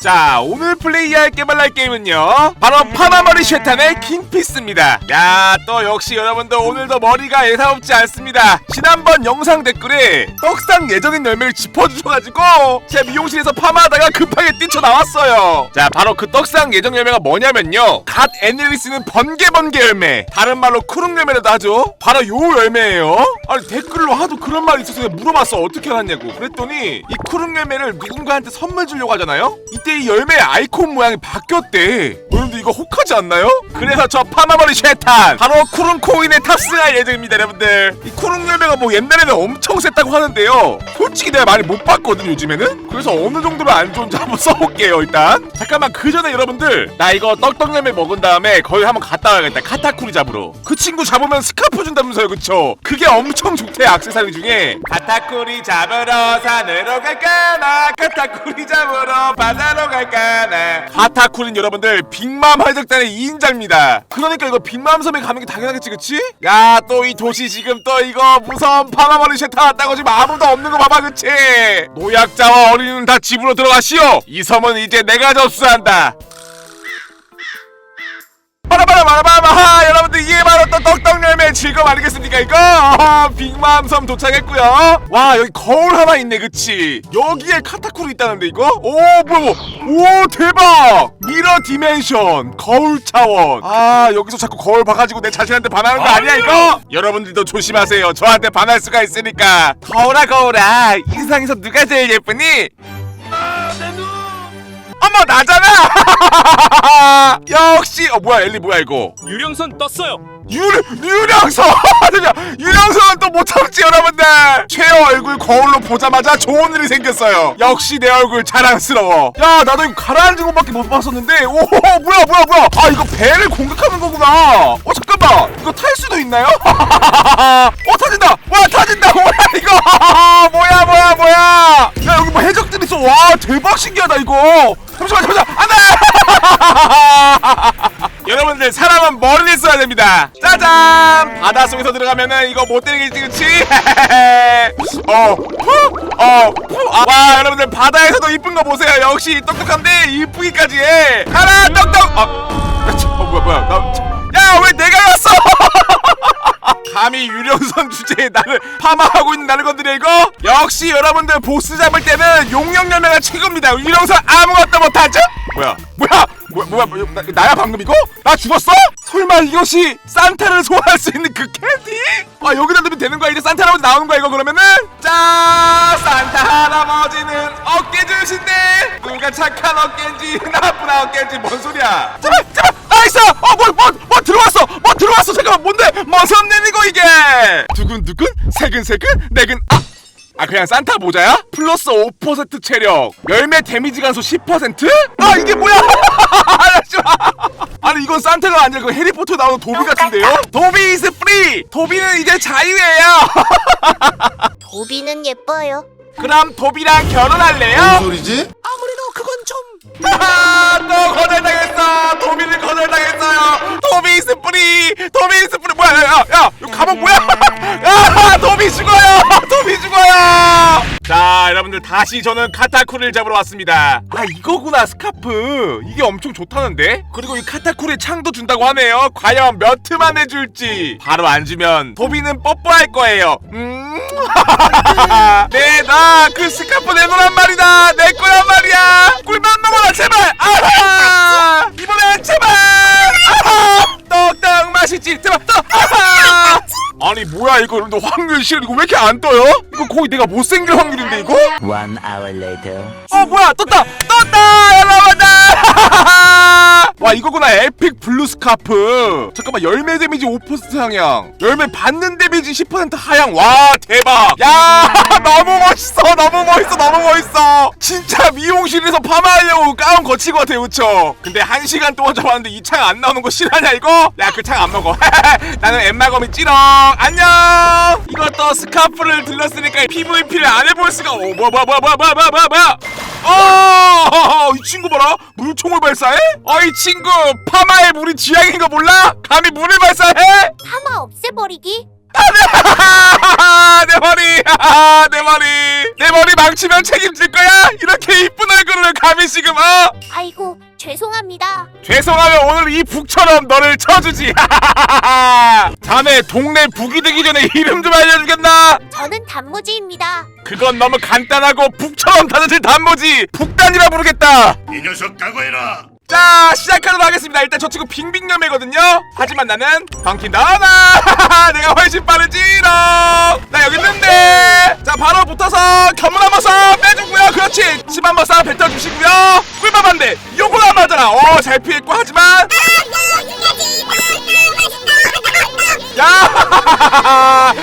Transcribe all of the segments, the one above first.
자 오늘 플레이할 개발할 게임은요 바로 파마머리 쉐탄의 킹피스입니다. 야 또 역시 여러분들 오늘도 머리가 예사롭지 않습니다. 지난번 영상 댓글에 떡상 예정인 열매를 짚어주셔가지고 제가 미용실에서 파마하다가 급하게 뛰쳐나왔어요. 자 바로 그 떡상 예정 열매가 뭐냐면요 갓 애니리스는 번개번개 열매. 다른 말로 쿠릉 열매라도 하죠. 바로 요 열매예요. 아니 댓글로 하도 그런 말이 있어서 내가 물어봤어. 어떻게 알았냐고. 그랬더니 이 쿠릉 열매를 누군가한테 선물 주려고 하잖아요 이 열매 아이콘 모양이 바뀌었대. 여러분들 이거 혹하지 않나요? 그래서 저 파마머리 쉐탄 바로 쿠릉 코인에 탑승할 예정입니다 여러분들. 이 쿠릉 열매가 뭐 옛날에는 엄청 셌다고 하는데요. 솔직히 내가 많이 못 봤거든 요즘에는. 그래서 어느 정도로 안 좋은지 한번 써볼게요 일단. 잠깐만 그 전에 여러분들 나 이거 떡떡 열매 먹은 다음에 거기 한번 갔다 와야겠다. 카타쿠리 잡으러. 그 친구 잡으면 스카프 준다면서요 그쵸? 그게 엄청 좋대 악세사리 중에. 카타쿠리 잡으러 산으로 갈까나 카타쿠리 잡으러 바다 로 갈까나 카타쿠리는 여러분들 빅맘 할적단의 2인자입니다. 그러니까 이거 빅맘 섬에 가는 게 당연하겠지 그치? 야 또 이 도시 지금 또 이거 무서운 파마머리 쉐타 왔다고 지금 아무도 없는 거 봐봐 그치? 노약자와 어린이는 다 집으로 들어가시오. 이 섬은 이제 내가 접수한다. 바라바라바라바 즐거움 아니겠습니까 이거? 어, 빅맘섬 도착했고요. 와 여기 거울 하나 있네 그치? 여기에 카타쿠리 있다는데 이거? 오 뭐야 오 대박! 미러 디멘션 거울 차원. 아 여기서 자꾸 거울 봐가지고 내 자신한테 반하는 거 아니야 이거? 여러분들도 조심하세요. 저한테 반할 수가 있으니까. 거울아 거울아. 이 세상에서 누가 제일 예쁘니? 어머 나잖아! 역시 어 뭐야 엘리 뭐야 이거? 유령선 떴어요. 유령 유령선 잠시만 유령선은 또 못 참지 여러분들! 최어 얼굴 거울로 보자마자 좋은 일이 생겼어요. 역시 내 얼굴 자랑스러워. 야 나도 이거 가라앉은 것밖에 못 봤었는데. 오 뭐야 뭐야 뭐야! 아 이거 배를 공격하는 거구나. 어 잠깐만! 이거 탈 수도 있나요? 어 타진다! 와 타진다! 뭐야 이거! 뭐야 뭐야 뭐야! 야 여기 뭐 해적들 있어. 와 대박 신기하다 이거. 잠시만 잠시만! 안돼 여러분들 사람은 머리를 써야 됩니다. 짜잔! 바닷속에서 들어가면은 이거 못 때리겠지 그치? 어, 어어와 여러분들 바다에서도 이쁜 거 보세요. 역시 똑똑한데 이쁘기까지 해. 가라 똑똑! 어, 아, 참, 어 뭐야 뭐야. 나야왜 내가 왔어? 감히 유령선 주제에 나를 파마하고 있는 나를 건드려 이거? 역시 여러분들 보스 잡을 때는 용령열매가 최고입니다. 유령선 아무것도 못하죠? 뭐야? 뭐야 뭐야 뭐야, 뭐야 나, 나야 방금 이거? 나 죽었어? 설마 이것이 산타를 소환할 수 있는 그 캔디? 아 여기다 넣으면 되는 거야? 이제 산타 할아버지 나오는 거야 이거 그러면은? 짠 산타 할아버지는 어깨 주신대 누가 착한 어깨인지 나쁜 어깨인지 뭔 소리야? 제발 제발! 나이스 어뭐뭐 들어왔어! 뭐 들어왔어! 잠깐만 뭔데? 뭐선 내리고 이게! 두근두근 세근세근 내근 아 아 그냥 산타 모자야? 플러스 5% 체력 열매 데미지 감소 10%? 아 이게 뭐야. 아니 이건 산타가 아니라 그 해리포터 나오는 도비 같은데요? 도비 이즈 프리 도비는 이제 자유예요 도비는 예뻐요. 그럼 도비랑 결혼할래요? 소리지? 하하, 또 거절당했어 도비를 거절당했어요 도비 이즈 프리 도비 이즈 프리 뭐야 야야 야, 야 여러분들 다시 저는 카타쿠리를 잡으러 왔습니다. 아 이거구나 스카프. 이게 엄청 좋다는데? 그리고 이 카타쿠리 창도 준다고 하네요. 과연 몇 틈만 해줄지. 바로 안 주면 도비는 뽀뽀할 거예요. 음? 내나 그 스카프 내놓으란 말이다. 내 거란 말이야 꿀만 먹어라 제발 아하 이번엔 제발 아하 떡떡 맛있지 제발 떡 아하 아니 뭐야 이거 여러분들 확률 실 이거 왜 이렇게 안 떠요? 이거 거의 내가 못생길 확률인데 이거? One hour later. 어 뭐야 떴다 떴다 여러분들 와 이거구나 에픽 블루 스카프. 잠깐만 열매 데미지 5% 향양 열매 받는 데미지 10% 하향. 와 대박. 야 너무 멋있어 너무 멋있어 너무 멋있어. 진짜 미용실에서 파마하려고 가운 거친 것 같아요 그쵸? 근데 한 시간 동안 잡았는데 이 창 안 나오는 거 실화냐 이거? 야 그 창 안 먹어. 나는 엠마검이 찌렁. 안녕! 이것도 스카프를 들렀으니까 PVP를 안 해볼 수가 오 뭐야 뭐야 뭐야 뭐야 뭐야 뭐야 어, 이 친구 봐라 물총을 발사해? 어, 이 친구 파마의 물이 지향인 거 몰라? 감히 물을 발사해? 파마 없애버리기? 안돼 내 머리 하하, 내 머리 내 머리 망치면 책임질 거야 이렇게 이쁜 얼굴을 감히 지금 어 아이고 죄송합니다. 죄송하면 오늘 이 북처럼 너를 쳐주지 자네 동네 북이 되기 전에 이름 좀 알려주겠나 저는 단무지입니다. 그건 너무 간단하고 북처럼 다져질 단무지 북단이라 부르겠다 이 녀석 각오해라. 자 시작하도록 하겠습니다 일단 저 친구 빙빙염이거든요 하지만 나는 던킨 다 나 내가 훨씬 빠르지롱 나 여기 있는데 자 바로 붙어서 견문 한번 싹 빼주고요 그렇지 침 한번 싹 뱉어주시고요 꿀밤 한대 요걸 안 맞아라 어잘 피했고 하지만 야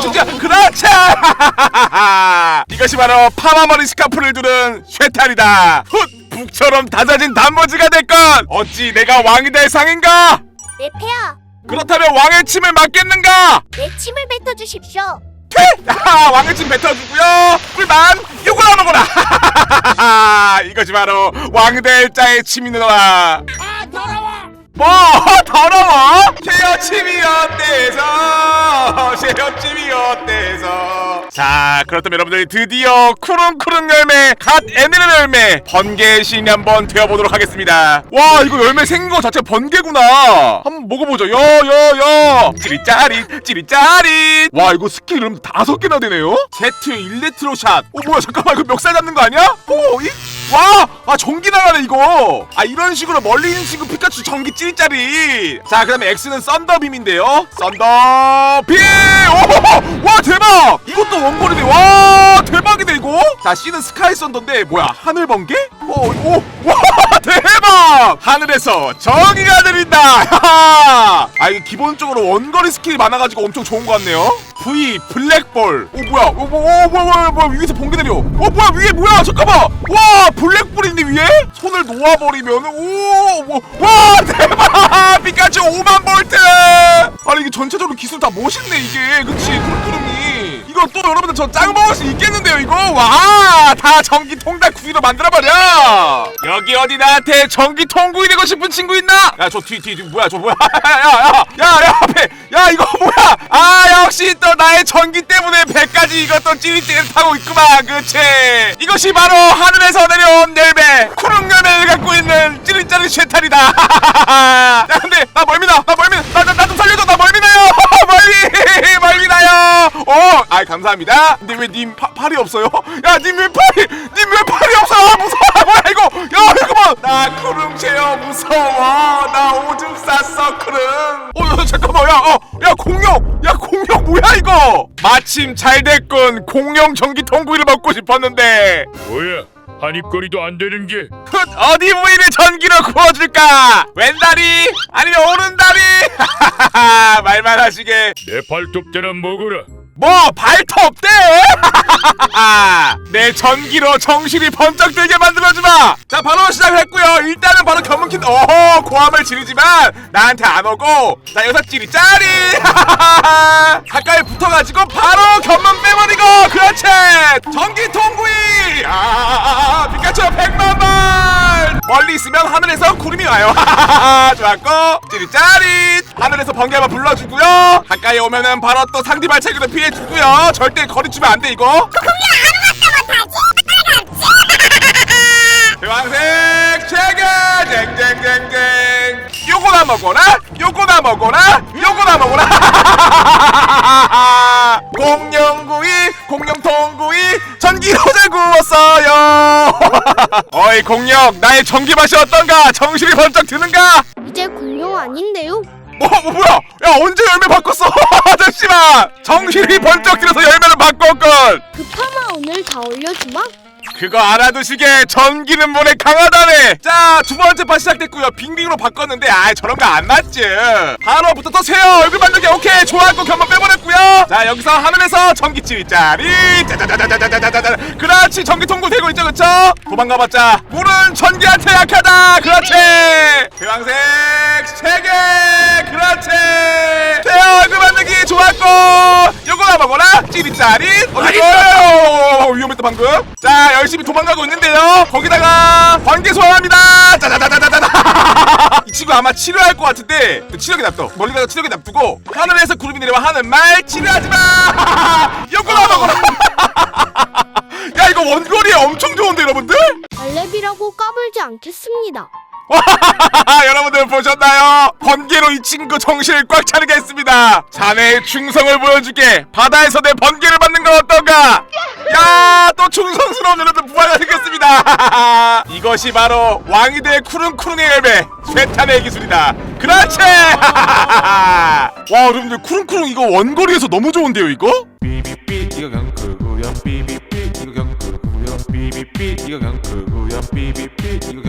죽지요 죽지요 그렇지! 이것이 바로 파마머리 스카프를 두른 쉐탈이다. 훗! 북처럼 다져진 단무지가 될것! 어찌 내가 왕이 될 상인가? 내 폐야, 그렇다면 왕의 침을 맞겠는가? 내 침을 뱉어주십시오. 퇴! 아, 왕의 침 뱉어주고요. 꿀만 안 먹어라. 이것이 바로 왕될 자의 침이노라 뭐? 어때서? 쉐어 침이 어때서? 자 그렇다면 여러분들이 드디어 쿠릉쿠릉 열매 갓 에메랄드 열매 번개의 신이 한번 되어보도록 하겠습니다. 와 이거 열매 생긴 거 자체 번개구나. 한번 먹어보죠. 여여여. 찌릿짜릿 찌릿짜릿. 와 이거 스킬 이름 다섯 개나 되네요? 제트 일레트로 샷어 뭐야 잠깐만 이거 멱살 잡는 거 아니야? 오 이? 와! 아 전기 나가네 이거. 아 이런 식으로 멀리 있는 친구 피카츄 전기 찌릿짜리. 자 그다음에 X는 썬더빔인데요. 썬더빔! 오호호! 와 대박! 이것도 원거리네. 와 대박이네 이거. 자 C는 스카이 썬더인데 뭐야? 하늘 번개? 오 오 와 대박! 하늘에서 정의가 내린다! 아 이게 기본적으로 원거리 스킬이 많아가지고 엄청 좋은 것 같네요. V 블랙볼. 오 뭐야? 오, 뭐, 오 뭐야 뭐야 뭐야 위에서 번개 내려. 오 뭐야 위에 뭐야? 잠깐만! 와 블랙볼인데 위에 손을 놓아버리면 오와 대박! 피카츄 5만 볼트! 아니 이게 전체적으로 기술 다 멋있네 이게. 그치? 쿨쿠름이. 이거 또 여러분들 저 짱 먹을 수 있겠는데요 이거? 와 다 전기 통닭 구이로 만들어버려! 여기 어디 나한테 전기 통구이 되고 싶은 친구 있나? 야 저 뒤 뒤 뭐야 저 뭐야 야야야야야 앞에 야 이거 뭐야? 아 역시 또 나의 전기 때문에 배까지 이것도 찌릿찌릿하고 있구만. 그치? 이것이 바로 하늘에서 내려온 열매 쿠릉 열매를 갖고 있는 찌릿찌릿 쉐탈이다. 야 근데 나 멀미나 나 멀미나 나나 좀 살려줘. 나 멀미나요. 멀미 멀미나요. 어 아이 감사합니다. 근데 왜 님 팔이 없어요? 야 님 왜 팔이 님 왜 팔이 없어 아, 무서워. 뭐야 이거? 야 이거 봐나 쿠릉 체어 무서워. 나 오줌 쌌어 쿠릉 어 야, 잠깐만 야어야 공룡! 야 공룡 뭐야 이거? 마침 잘 됐군. 공룡 전기 통구이를 먹고 싶었는데. 뭐야? 한입거리도 안 되는 게. 훗 어디 부위를 전기로 구워줄까? 왼다리? 아니면 오른다리? 말만 하시게. 내 발톱 대나 먹어라. 뭐 발톱 없대! 내 전기로 정신이 번쩍 들게 만들어주마! 자 바로 시작했고요. 일단은 바로 견문킨 어허 고함을 지르지만 나한테 안 오고 자 여섯 찌리 짜리! 가까이 붙어가지고 바로 견문 빼버리고! 그렇지! 전기 통구이! 아 피카츄 백만 발! 멀리 있으면 하늘에서 구름이 와요. 좋았고 찌리 짜리 하늘에서 번개 한번 불러주고요. 가까이 오면은 바로 또 상디 발차기로 피해주고요. 절대 거리주면 안 돼 이거. 대왕색 체계! 쟁쟁쟁쟁! 요거나 먹어라? 요거나 먹어라? 요거나 먹어라 어이 공룡 나의 전기 맛이 어떤가? 정신이 번쩍 드는가? 이제 공룡 아닌데요? 뭐, 뭐 뭐야? 야 언제 열매 바꿨어? 잠시만! 정신이 번쩍 들어서 열매를 바꿨건 그 파마 오늘 다 올려주마? 그거 알아두시게 전기는 물에 강하다네. 자 두번째 판 시작됐고요. 빙빙으로 바꿨는데 아 저런 거 안 맞지. 바로부터 또 세요. 얼굴 만들기 오케이 좋아하고 견만 빼버렸고요. 자 여기서 하늘에서 전기치리 짜리. 짜자자자자자자자 그렇지 전기 통구 되고 있죠 그쵸? 도망가봤자 물은 전기한테 약하다. 그렇지. 대왕색 세개. 그렇지 세요 얼굴 만들기 좋았고 먹어라 찌릿짜릿. 어디고 위험했다 방금. 자 열심히 도망가고 있는데요. 거기다가 번개 소환합니다. 짜자자자자자 이 친구 아마 치료할 것 같은데 치료기 납둬 멀리 가서 치료기 납두고 하늘에서 구름이 내려와 하는 말 치료하지 마. 이거나 먹어라 야 이거 원거리에 엄청 좋은데 여러분들? 알렙이라고 까불지 않겠습니다. 여러분들 보셨나요? 번개로 이 친구 정신을 꽉 차리게 했습니다. 자네의 충성을 보여주게. 바다에서 내 번개를 받는 건 어떤가? 야, 또 충성스러운 여러분 부활가 생겼습니다. 이것이 바로 왕이 될 쿠릉쿠릉의 열매, 쇠탄의 기술이다. 그렇지! 와, 여러분들 쿠릉쿠릉 이거 원거리에서 너무 좋은데요, 이거? 삐삐삐 이거 그냥 그거야 삐삐삐 이거 그냥 그거야 삐삐삐 이거 그거야 삐삐삐 이거